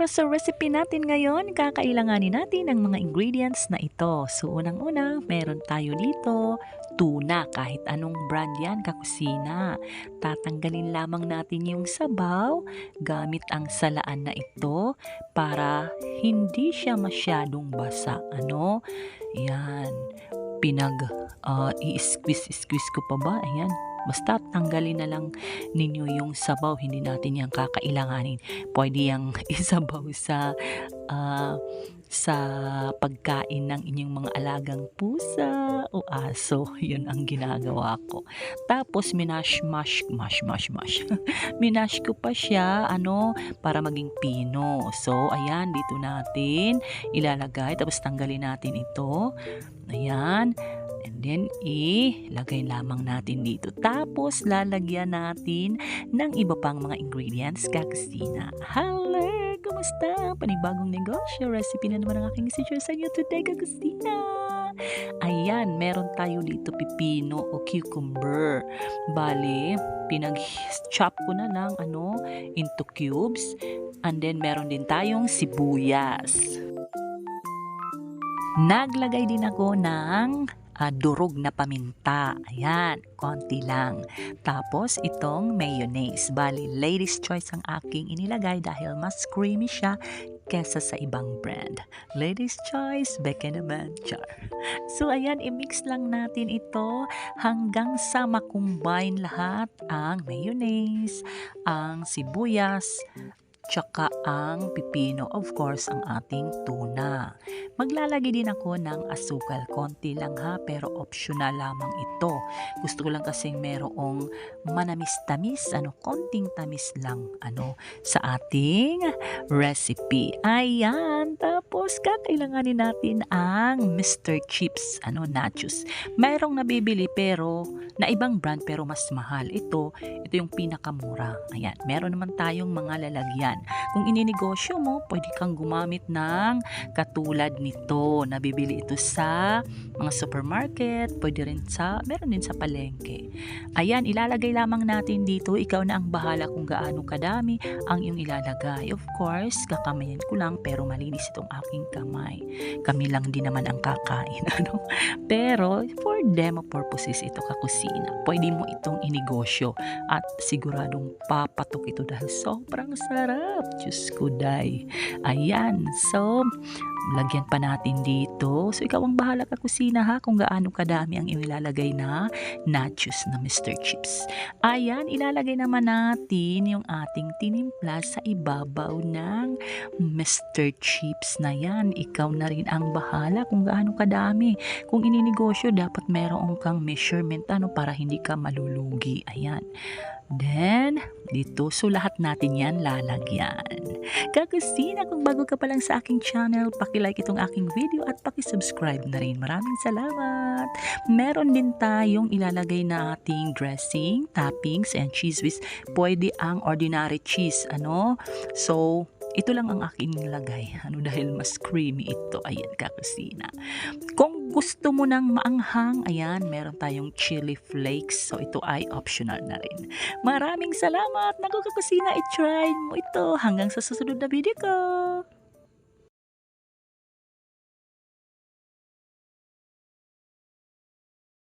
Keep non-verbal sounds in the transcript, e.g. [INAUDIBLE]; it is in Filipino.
para sa recipe natin ngayon, kakailanganin natin ang mga ingredients na ito. So, unang-una, meron tayo dito tuna, kahit anong brand yan, kakusina. Tatanggalin lamang natin yung sabaw gamit ang salaan na ito para hindi siya masyadong basa. Ano? Yan. Pinag uh, i-squeeze-squeeze ko pa ba? Ayan. Basta tanggalin na lang ninyo yung sabaw, hindi natin yan kakailanganin. Pwede yung [LAUGHS] isabaw sa uh, sa pagkain ng inyong mga alagang pusa o aso. [LAUGHS] Yun ang ginagawa ko. Tapos minash mash mash mash mash. [LAUGHS] minash ko pa siya ano para maging pino. So ayan dito natin ilalagay tapos tanggalin natin ito. Ayan. Then, ilagay lamang natin dito. Tapos, lalagyan natin ng iba pang mga ingredients, kakusina. Hello! Kumusta? Panibagong negosyo. Recipe na naman ang aking isi-share sa inyo today, kakusina. Ayan, meron tayo dito pipino o cucumber. Bale, pinag-chop ko na lang ano, into cubes. And then, meron din tayong sibuyas. Naglagay din ako ng uh, durog na paminta. Ayan, konti lang. Tapos itong mayonnaise. Bali, ladies choice ang aking inilagay dahil mas creamy siya kesa sa ibang brand. Ladies choice, beke naman, char. So ayan, i-mix lang natin ito hanggang sa makumbine lahat ang mayonnaise, ang sibuyas, tsaka ang pipino, of course, ang ating tuna. Maglalagay din ako ng asukal, konti lang ha, pero optional lamang ito. Gusto ko lang kasing merong manamis-tamis, ano, konting tamis lang, ano, sa ating recipe. Ayan, tapos kakailanganin natin ang Mr. Chips, ano, nachos. Mayroong nabibili pero, na ibang brand pero mas mahal. Ito, ito yung pinakamura. Ayan, meron naman tayong mga lalagyan. Kung ininegosyo mo, pwede kang gumamit ng katulad nito. Nabibili ito sa mga supermarket, pwede rin sa, meron din sa palengke. Ayan, ilalagay lamang natin dito. Ikaw na ang bahala kung gaano kadami ang iyong ilalagay. Of course, kakamayan ko lang pero malinis itong aking kamay. Kami lang din naman ang kakain. [LAUGHS] Ano? Pero demo purposes ito kakusina. Pwede mo itong inegosyo at siguradong papatok ito dahil sobrang sarap. Diyos ko, day. Ayan. So, lagyan pa natin dito. So, ikaw ang bahala ka kusina ha kung gaano kadami ang ilalagay na nachos na Mr. Chips. Ayan, ilalagay naman natin yung ating tinimpla sa ibabaw ng Mr. Chips na yan. Ikaw na rin ang bahala kung gaano kadami. Kung ininegosyo, dapat meron kang measurement ano, para hindi ka malulugi. Ayan. Then, dito, so lahat natin yan lalagyan. Kakusina, kung bago ka pa lang sa aking channel, pakilike itong aking video at pakisubscribe na rin. Maraming salamat! Meron din tayong ilalagay na ating dressing, toppings, and cheese whiz. Pwede ang ordinary cheese, ano? So, ito lang ang aking nilagay. Ano dahil mas creamy ito. Ayan, kakusina. Kung gusto mo ng maanghang, ayan, meron tayong chili flakes. So, ito ay optional na rin. Maraming salamat! Naku kakusina, i-try mo ito. Hanggang sa susunod na video ko!